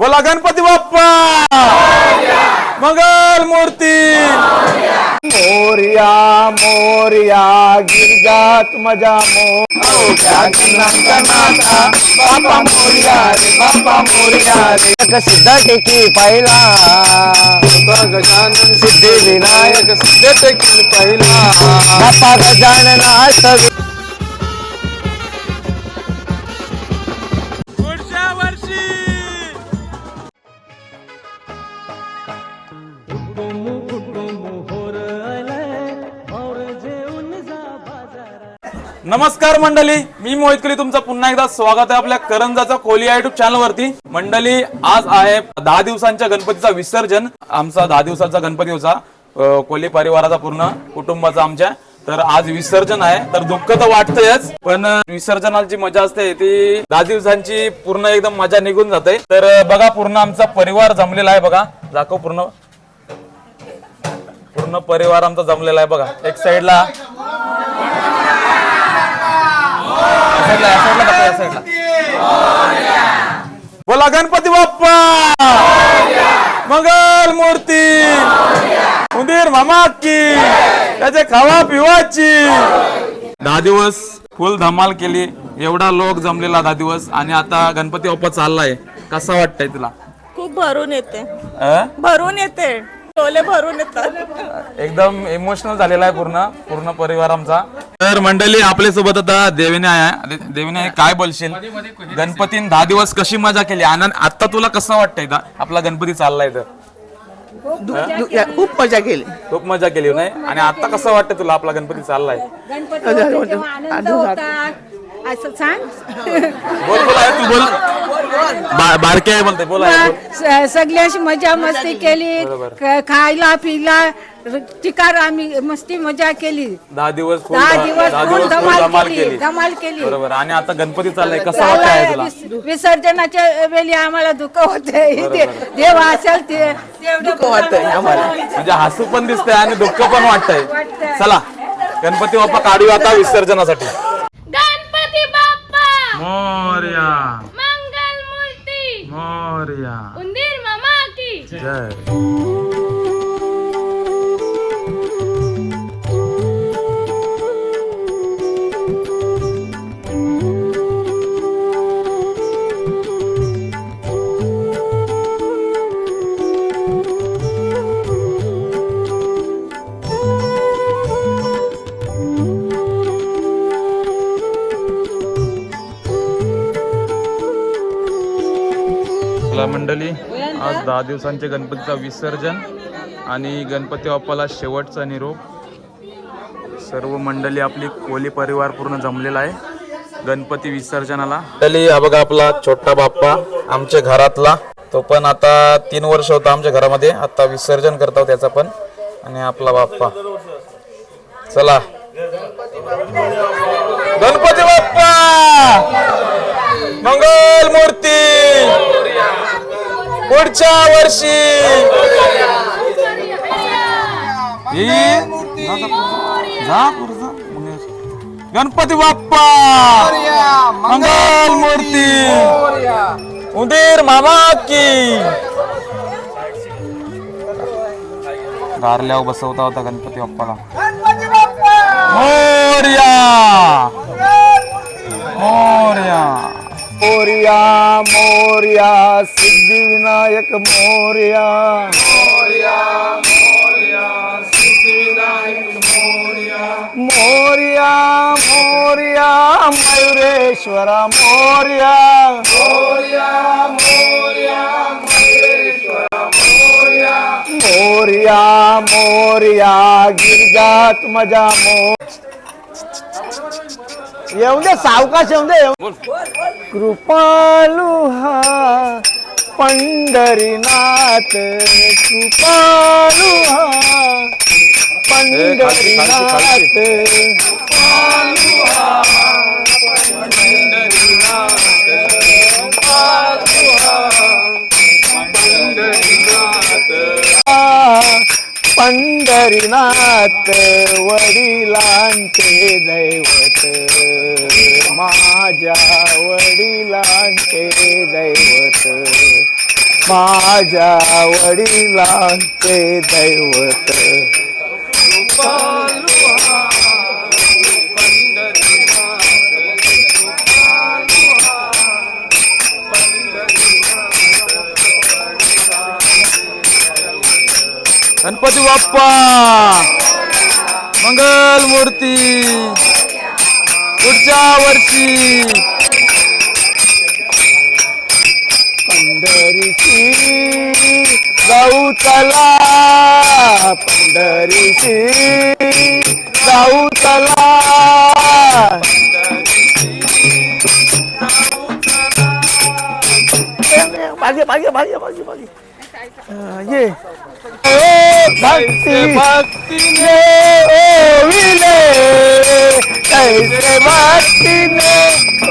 बोला गणपती बाप्पा! मंगल मूर्ती! मोर्या मोर्या गिरजात मजा बापा मोर्या रे बापा मोर्या रे. सिद्ध टेकी पहिला गजानन सिद्धी विनायक सिद्ध टेकी पहिला. बापा गजाननाथ पुढच्या नमस्कार मंडळी मी मोहित कली तुमचं पुन्हा एकदा स्वागत आहे आपल्या करंजाचा कोहली आय युट्यूब चॅनल वरती. मंडळी आज आहे दहा दिवसांच्या गणपतीचा विसर्जन. आमचा दहा दिवसाचा गणपती होता. कोली कोहली परिवाराचा पूर्ण कुटुंबाचा आमच्या. तर आज विसर्जन आहे. तर दुःख तर वाटतंयच पण अं, विसर्जनाची मजा असते ती दहा दिवसांची पूर्ण एकदम मजा निघून जाते. तर बघा पूर्ण आमचा परिवार जमलेला आहे बघा. दाखव पूर्ण. पूर्ण परिवार आमचा जमलेला आहे बघा. एक साइडला बोला गणपती बाप्पा! मंगल मूर्ती! उंदीर मामा की त्याचे खावा पिवाची! दहा दिवस फुल धमाल केली. एवढा लोक जमलेला दहा दिवस. आणि आता गणपती बाप्पा चाललाय. कसा वाटतंय तुला? खूप भरून येते. अं? भरून येते. डोले भरून येतात. एकदम इमोशनल झालेला आहे पूर्ण पूर्ण परिवार आमचा. तर मंडळी आपल्यासोबत आता देविने आहे. देविने काय बोलशील? गणपतीने दहा दिवस कशी मजा केली? आनंद आता तुला कसं वाटतंय आपला गणपती चाललाय तर. खूप मजा केली. खूप मजा केली. नाही? आणि आता कसं वाटतंय तुला आपला गणपती चाललाय? असं सांग. बोल बोल आहे, तू बोल. बा- बारके आहे बोलते बोला स- सगळ्याशी मजा मस्ती केली. खायला पिला चिकार आम्ही मस्ती मजा केली. दहा दिवस full दहा ध- दिवस full धमाल केली धमाल केली. बरोबर. आणि आता गणपती चाललाय कसं वाटतंय तुला विस- विसर्जनाच्या वेळी आम्हाला दुःख होते इथे देव असेल ते. दुःख वाटतंय आम्हाला. म्हणजे हसू पण दिसतंय आणि दुःख पण वाटतंय. चला गणपती बाप्पा काढूया आता विसर्जनासाठी. मोर्या। मंगल मूर्ती मोर्या। उंदीर मामा की। जय। चला मंडळी आज दहा दिवसांचे गणपतीचा विसर्जन आणि गणपती बाप्पाला शेवटचा निरोप. सर्व मंडळी आपली कोली परिवार पूर्ण जमलेला आहे गणपती विसर्जनाला. मंडळी हा बघा आपला छोटा बाप्पा आमच्या घरातला. तो पण आता तीन वर्ष होता आमच्या घरामध्ये. आता विसर्जन करतो त्याचा पण. आणि आपला बाप्पा. चला. गणपती बाप्पा! मंगल मूर्ती पुढच्या वर्षी. गणपती बाप्पा. मंगल मूर्ती उदीर मामा की. गारल्यावर बसवता होता गणपती बाप्पाला. मोर्या. मोर्या. मोर्या मोर्या सिद्धिविनायक मोर्या. मोर्या मोर्या मयुरेश्वरा मोर्या. मोर्या मोर्या गिरजात मजा मोर. येऊन दे सावकाश येऊन दे येऊन कृपालू हा पंढरीनाथ. कृपालू हा पंढरीनाथ. पंढरीनाथ. वडिलांचे दैवत. माझ्या वडिलांचे दैवत. माझ्या वडिलांचे दैवत. गणपती बाप्पा! मंगल मूर्ती! पुढच्या वर्षी! पंढरीची जाऊ चला! पंढरीची जाऊ चला! मागे मागे मागे मागे मागे. ये. ओ भक्ती भक्तीने ओविले ऐसे भक्तीने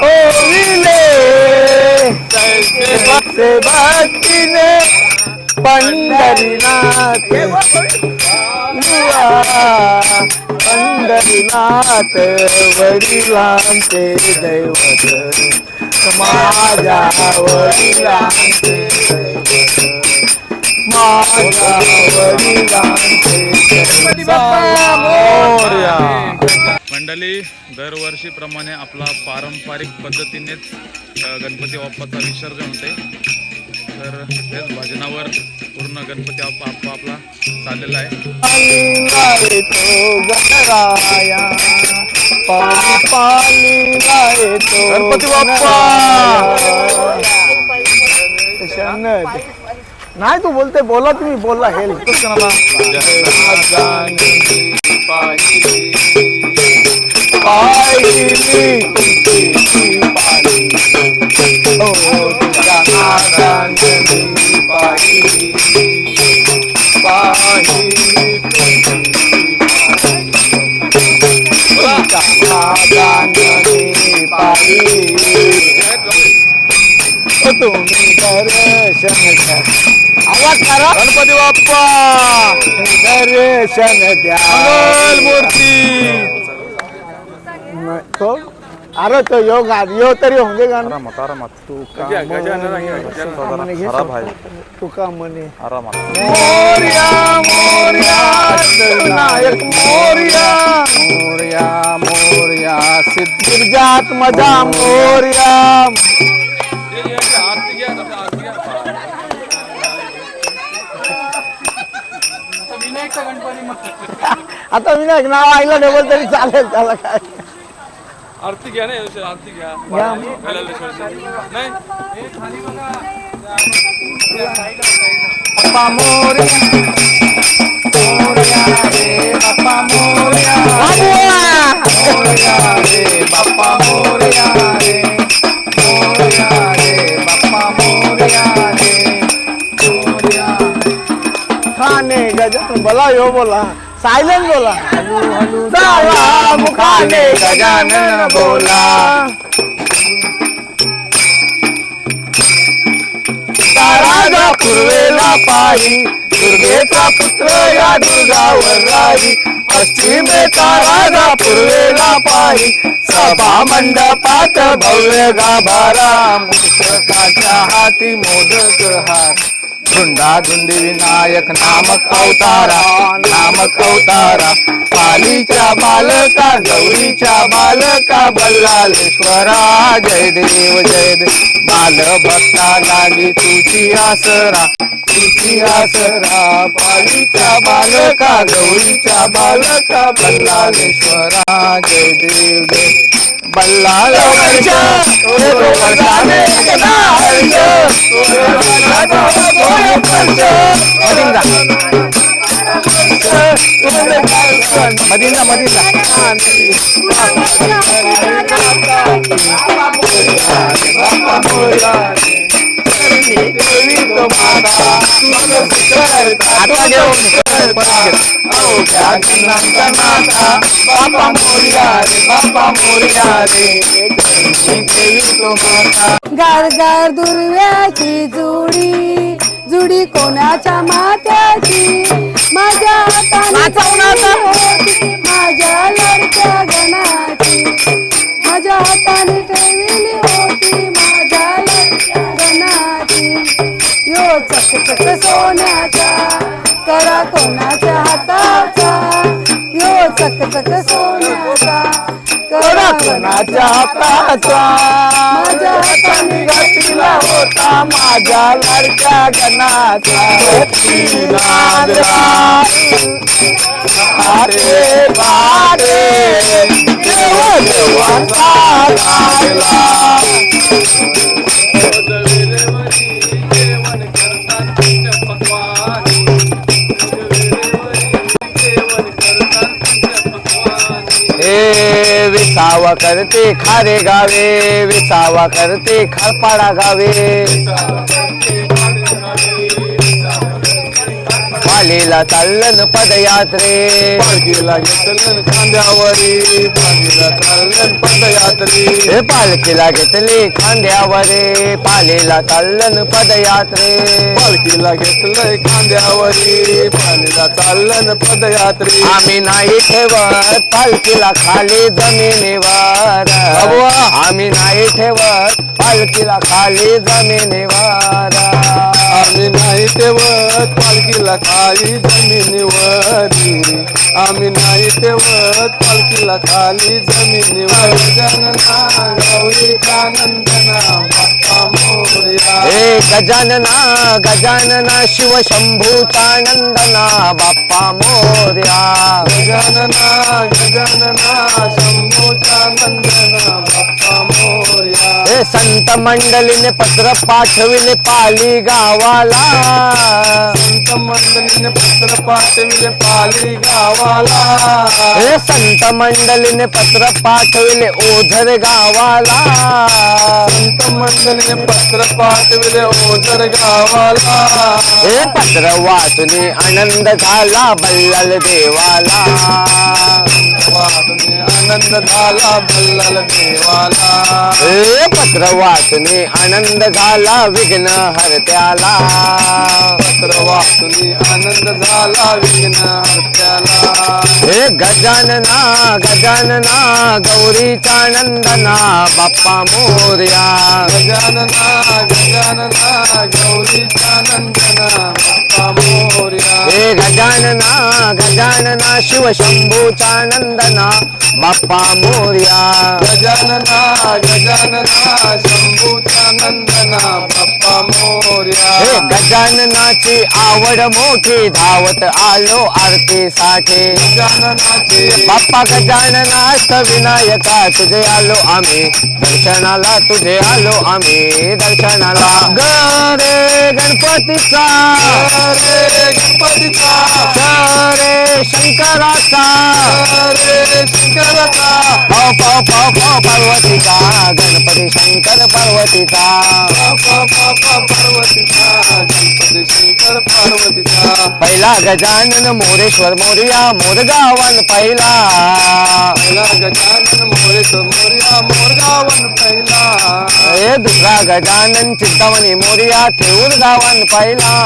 ओविले से भक्तीने पंढरीनाथ युवा पंढरीनाथ वडिलांचे दैवत माझ्या वडिलांचे दैवत। वडिलांचे. मंडळी दरवर्षीप्रमाणे आपला पारंपरिक पद्धतीनेच गणपती बाप्पाचा विसर्जन होते तर तेच भजनावर पूर्ण गणपती बाप्पा आपला चाललेला आहे गणपती बाप्पा! नाही तू बोलते बोला तुम्ही बोला ओ तुम्ही आवाज करा गणपती बाप्पा दर्शन द्या मंगल मूर्ती तो अरे तो योग यो तरी होंगे दे गाणं आरामात आरामात तुका म्हणे घे खराब आहे तुका आरामात मोर्या नायक मोरया मोरया मोरया सिद्धिर्जात मजा मोर्या आता विनायक नाव आईला डबल तरी चालेल त्याला काय. आरती घ्या ना आरती घ्या. घ्या. नाही? बाप्पा मोर्या मोर्या रे बाप्पा मोर्या. मोर्या रे बाप्पा मोर्या रे मोर्या. मुखाने गजानन बोला यो बोला सायलेंट बोला. चला मुखाने गजानन बोला. राजा पूर्वेला पाही दुर्गेचा पुत्र या दुर्गावर राही पश्चिमेचा राजा पूर्वेला पाही सभा मंडपात भव्य गाभारा. मुक्तकाच्या हाती मोदक हार. धुंडाधुंडी विनायक नामक अवतारा नामक अवतारा. पालीच्या बालका गौरीच्या बालका बल्लालेश्वरा जय देव जय देव बाल भक्ता लागी तुझी आसरा. आसरा पालीच्या बालका गौरीच्या बालका बल्लालेश्वरा जय देव जय बल्लाल मदिना मदिना. आता घेऊन बापा मोर्या रे बापा मोर्या रे देवी तो माता गार गार दुर्व्याची जुडी जुडी कोणाच्या मात्याची माझ्या हाताने होती माझ्या लडक्या गणाची. माझ्या हाताने ठेवली होती गणाची यो चकचक सोन्याचा करा कोणाच्या हाताचा यो चकचक सोन्याचा करा कोणाच्या हाताचा माझ्या हाताने घातला होता माझ्या लाडक्या गणाचा अरे बारे देव देवा लागला विसावा करते खारे गावे विसावा करते खरपाडा गावे. पालीला चाललन पदयात्रे. पालखीला घेतलं खांद्यावरी. पालीला चाललन पदयात्रे. हे पालखीला घेतले खांद्यावरे. पालीला चाललन पदयात्रे. पालखीला घेतलंय खांद्यावरी. पालीला चाललन पदयात्रे. आम्ही नाही ठेवत पालखीला खाली जमिनीवर. आम्ही नाही ठेवत पालखीला खाली जमिनीवर. आम्ही नाही ठेवत पालखीला खाली जमिनीवरी. आम्ही नाही ठेवत पालखीला खाली जमिनीवर. गौरी कानंदना हे गजानना गजानना शिव शंभूचा नंदना बाप्पा मोरया. गजानना गजानना शंभूचा नंदना बाप्पा मोरया. हे संत मंडळीने पत्र पाठविले पाली गावाला. संत मंडळीने पत्र पाठविले पाली गावाला. हे संत मंडळीने पत्र पाठविले ओझर गावाला. संत मंडळीने पत्र पाठविले ओझर गावाला. हे पत्र वाचून आनंद झाला बल्लाल देवाला. आनंद झाला बल्लाल देवाला. हे पत्र आनंद झाला विघ्न हरत्याला. पत्र आनंद झाला विघ्न हरत्याला. हे गजानना गजानना गौरीचा नंदना बाप्पा मोर्या. गजानना गजानना गौरीचा नंदना मोर्या. हे गजानना गजानना शिव शंभूचा नंदना बाप्पा मोर्या. गजानना गजानना शंभूचा नंदना बाप्पा मोर्या. हे गजाननाची आवड मोठी धावत आलो आरतीसाठी. गजाननाची बाप्पा गजाननास्त विनायका तुझे आलो आम्ही. दर्शनाला तुझे आलो आम्ही दर्शनाला. गणपतीचा. रे गणपतीचा रे शंकराचा रे शंकराचा पाव पाव पाव पाव पार्वतीचा. गणपती शंकर पार्वतीचा. पाव पाव पाव पाव पार्वतीचा. गणपती शंकर पार्वतीचा. पहिला गजानन मोरेश्वर मोर्या मोरगावन पहिला. पहिला गजानन मोरेश्वर मोर्या मोरगावन पहिला. दुसरा गजानन चिंतामणी मोर्या थेऊर गावन पहिला.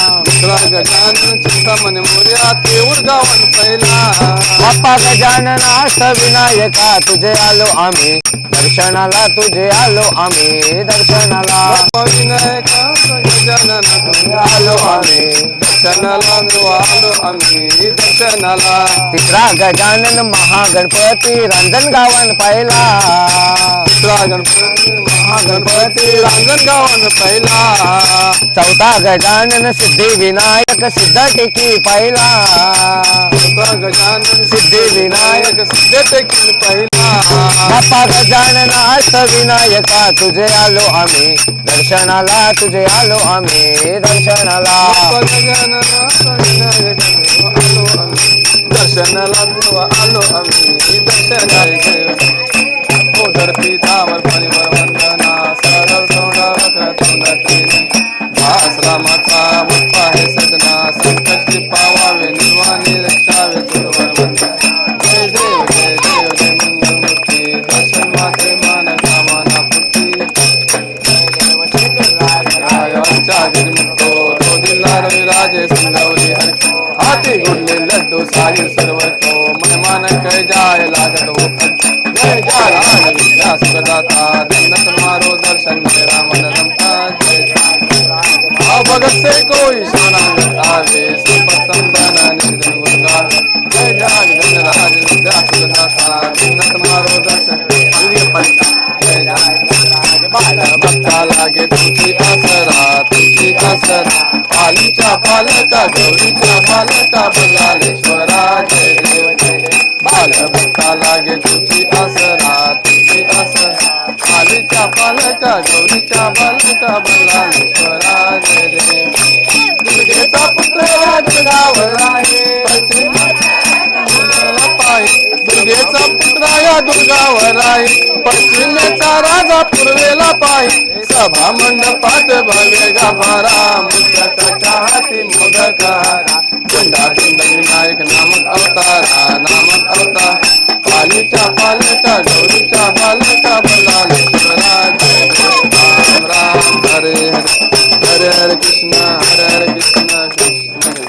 दुसरा गजानन चिंतामणी मोर्या थेऊर गावन पहिला. बाप्पा गजानन अष्टविनायका तुझे आलो आम्ही. दर्शनाला तुझे आलो आम्ही दर्शनाला. विनायका गजानन तुझे आलो आम्ही. दर्शनाला आलो आम्ही दर्शनाला. तिसरा गजानन महागणपती रांजणगावन पहिला. तिसरा गणपती महागणपती रांजणगावन पहिला. चौथा गजानन सिद्धी विनायक सिद्ध टेकी पहिला चौथा गजानन सिद्धी विनायक सिद्ध टेकी पहिला बाप्पा गजानन अष्ट विनायका तुझे आलो आम्ही दर्शनाला तुझे आलो आम्ही दर्शनाला गजानन आलो आम्ही दर्शनाला आलो आम्ही दर्शनाला हो से कोई शरणागत आवे संपत संपन्न निधन गुण जय जय धन राज विद्या सुधा सुरदाता जन्नत मारो दर्शन अंगे पंचा जय जाग धनराज बाल भक्ता लागे तुझी आसरा तुझी आसरा। पालीच्या पालका गौरीच्या पालका बल्लालेश्वरा जय देव जय बाल भक्ता लागे तुझी आसरा तुझी आसरा। पालीच्या पालका गौरीच्या बालका बल्लालेश्वरा जय देव दुर्गेचा पुत्र दुर्गावर आहे दुर्गेचा पुत्र या दुर्गावर आहे. पश्चिमेचा राजा पूर्वेला पाहिजे सभा मंडपात भव्य गाभारा मुद्दकाच्या हाती मोदक झेंडा झेंड विनायक नामक अवतारा नामक अवतार. पालीच्या पालका गौरीच्या जय देव. राम राम हरे हरे हरे हरे कृष्ण. हरे हरे कृष्ण कृष्ण हरे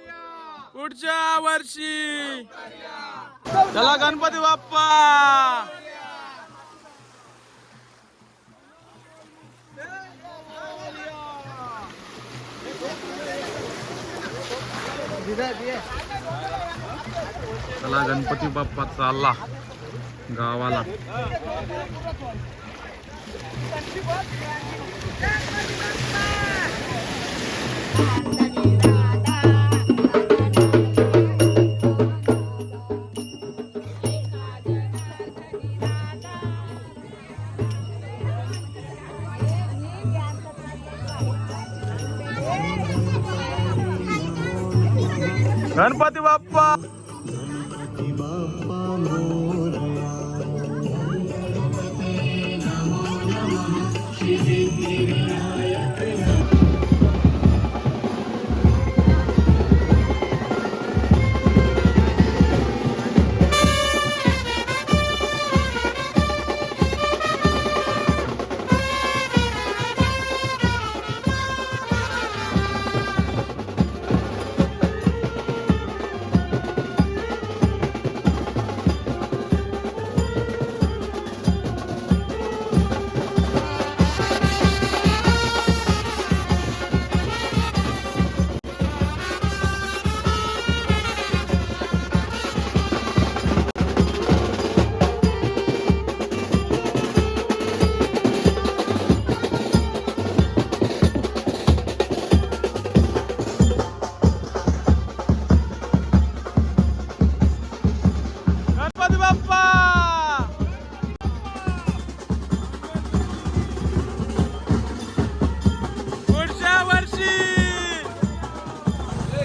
पुढच्या वर्षी. चला गणपती बाप्पा. चला गणपती बाप्पा चालला गावाला. गणपती बाप्पा. गणपती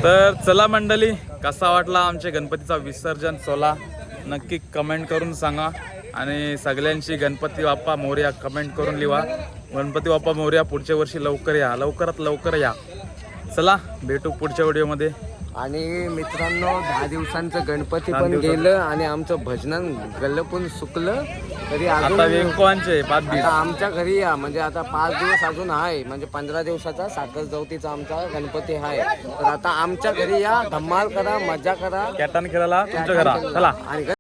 तर चला मंडळी कसा वाटला आमच्या गणपतीचा विसर्जन सोला नक्की कमेंट करून सांगा. आणि सगळ्यांशी गणपती बाप्पा मोर्या कमेंट करून लिहा गणपती बाप्पा मोर्या पुढच्या वर्षी लवकर या. लवकरात लवकर या. चला भेटू पुढच्या व्हिडिओमध्ये आणि मित्रांनो दहा दिवसांचं गणपती पण. गेलं आणि आमचं भजन गल्ल पण सुकलं तरी अजून आता आमच्या घरी या म्हणजे आता पाच दिवस अजून आहे म्हणजे पंधरा दिवसाचा साखर चौथीचा आमचा गणपती आहे. तर आता आमच्या घरी या धम्माल करा मजा करा. कॅटन खेळायला तुमच्या घरा चला. आणि